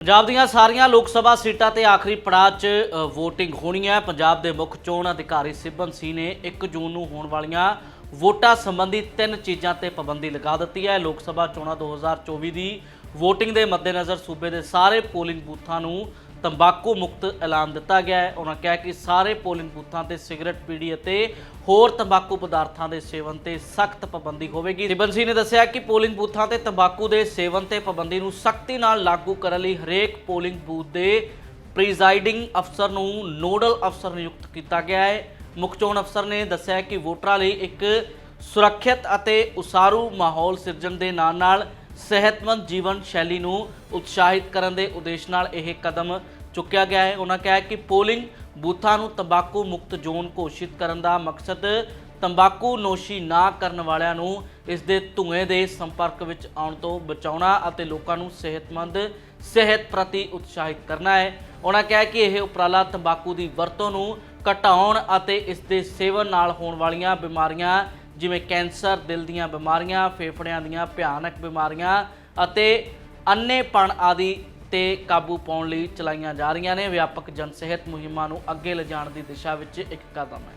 ਪੰਜਾਬ ਦੀਆਂ ਸਾਰੀਆਂ ਲੋਕ ਸਭਾ ਸੀਟਾਂ ਤੇ ਆਖਰੀ ਪੜਾਅ 'ਚ ਅ, VOTING ਹੋਣੀ ਹੈ। ਪੰਜਾਬ ਦੇ ਮੁੱਖ ਚੋਣ ਅਧਿਕਾਰੀ ਸਿਬਨ ਸੀ ਨੇ 1 ਜੂਨ ਨੂੰ ਹੋਣ ਵਾਲੀਆਂ ਵੋਟਾਂ ਸੰਬੰਧੀ ਤਿੰਨ ਚੀਜ਼ਾਂ ਤੇ ਪਾਬੰਦੀ ਲਗਾ ਦਿੱਤੀ ਹੈ। ਲੋਕ ਸਭਾ ਚੋਣਾਂ 2024 ਦੀ VOTING ਦੇ ਮੱਦੇਨਜ਼ਰ ਸੂਬੇ ਦੇ ਸਾਰੇ ਪੋਲਿੰਗ ਬੂਥਾਂ ਨੂੰ ਤੰਬਾਕੂ ਮੁਕਤ ਐਲਾਨ ਦਿੱਤਾ ਗਿਆ ਹੈ। ਉਹਨਾਂ ਕਿਹਾ ਕਿ ਸਾਰੇ ਪੋਲਿੰਗ ਬੂਥਾਂ ਤੇ ਸਿਗਰਟ, ਪੀੜੀ ਅਤੇ ਹੋਰ ਤੰਬਾਕੂ ਪਦਾਰਥਾਂ ਦੇ ਸੇਵਨ ਤੇ ਸਖਤ ਪਾਬੰਦੀ ਹੋਵੇਗੀ। ਰਿਬਨ ਸਿੰਘ ਨੇ ਦੱਸਿਆ ਕਿ ਪੋਲਿੰਗ ਬੂਥਾਂ ਤੇ ਤੰਬਾਕੂ ਦੇ ਸੇਵਨ ਤੇ ਪਾਬੰਦੀ ਨੂੰ ਸਖਤੀ ਨਾਲ ਲਾਗੂ ਕਰਨ ਲਈ ਹਰੇਕ ਪੋਲਿੰਗ ਬੂਥ ਦੇ ਪ੍ਰੀਜ਼ਾਈਡਿੰਗ ਅਫਸਰ ਨੂੰ ਨੋਡਲ ਅਫਸਰ ਨਿਯੁਕਤ ਕੀਤਾ ਗਿਆ ਹੈ। ਮੁੱਖ ਚੋਣ ਅਫਸਰ ਨੇ ਦੱਸਿਆ ਕਿ ਵੋਟਰਾਂ ਲਈ ਇੱਕ ਸੁਰੱਖਿਅਤ ਅਤੇ ਉਸਾਰੂ ਮਾਹੌਲ ਸਿਰਜਣ ਦੇ ਨਾਲ-ਨਾਲ ਸਿਹਤਮੰਦ ਜੀਵਨ ਸ਼ੈਲੀ ਨੂੰ ਉਤਸ਼ਾਹਿਤ ਕਰਨ ਦੇ ਉਦੇਸ਼ ਨਾਲ ਇਹ ਕਦਮ ਚੁੱਕਿਆ ਗਿਆ ਹੈ। ਉਹਨਾਂ ਕਿਹਾ ਕਿ ਪੋਲਿੰਗ ਬੂਥਾਂ ਨੂੰ ਤੰਬਾਕੂ ਮੁਕਤ ਜ਼ੋਨ ਘੋਸ਼ਿਤ ਕਰਨ ਦਾ ਮਕਸਦ ਤੰਬਾਕੂ ਨੋਸ਼ੀ ਨਾ ਕਰਨ ਵਾਲਿਆਂ ਨੂੰ ਇਸ ਦੇ ਧੂਏ ਦੇ ਸੰਪਰਕ ਵਿੱਚ ਆਉਣ ਤੋਂ ਬਚਾਉਣਾ ਅਤੇ ਲੋਕਾਂ ਨੂੰ ਸਿਹਤਮੰਦ ਸਿਹਤ ਪ੍ਰਤੀ ਉਤਸ਼ਾਹਿਤ ਕਰਨਾ ਹੈ। ਉਹਨਾਂ ਕਿਹਾ ਕਿ ਇਹ ਉਪਰਾਲਾ ਤੰਬਾਕੂ ਦੀ ਵਰਤੋਂ ਨੂੰ ਘਟਾਉਣ ਅਤੇ ਇਸ ਦੇ ਸੇਵਨ ਨਾਲ ਹੋਣ ਵਾਲੀਆਂ ਬਿਮਾਰੀਆਂ ਜਿਵੇਂ ਕੈਂਸਰ, ਦਿਲ ਦੀਆਂ ਬਿਮਾਰੀਆਂ, ਫੇਫੜਿਆਂ ਦੀਆਂ ਭਿਆਨਕ ਬਿਮਾਰੀਆਂ ਅਤੇ ਅੰਨੇਪਣ ਆਦਿ ਤੇ ਕਾਬੂ ਪਾਉਣ ਲਈ ਚਲਾਈਆਂ ਜਾ ਰਹੀਆਂ ਨੇ। ਵਿਆਪਕ ਜਨ ਸਿਹਤ ਮੁਹਿੰਮਾਂ ਨੂੰ ਅੱਗੇ ਲਿਜਾਣ ਦੀ ਦਿਸ਼ਾ ਵਿੱਚ ਇੱਕ ਕਦਮ ਹੈ।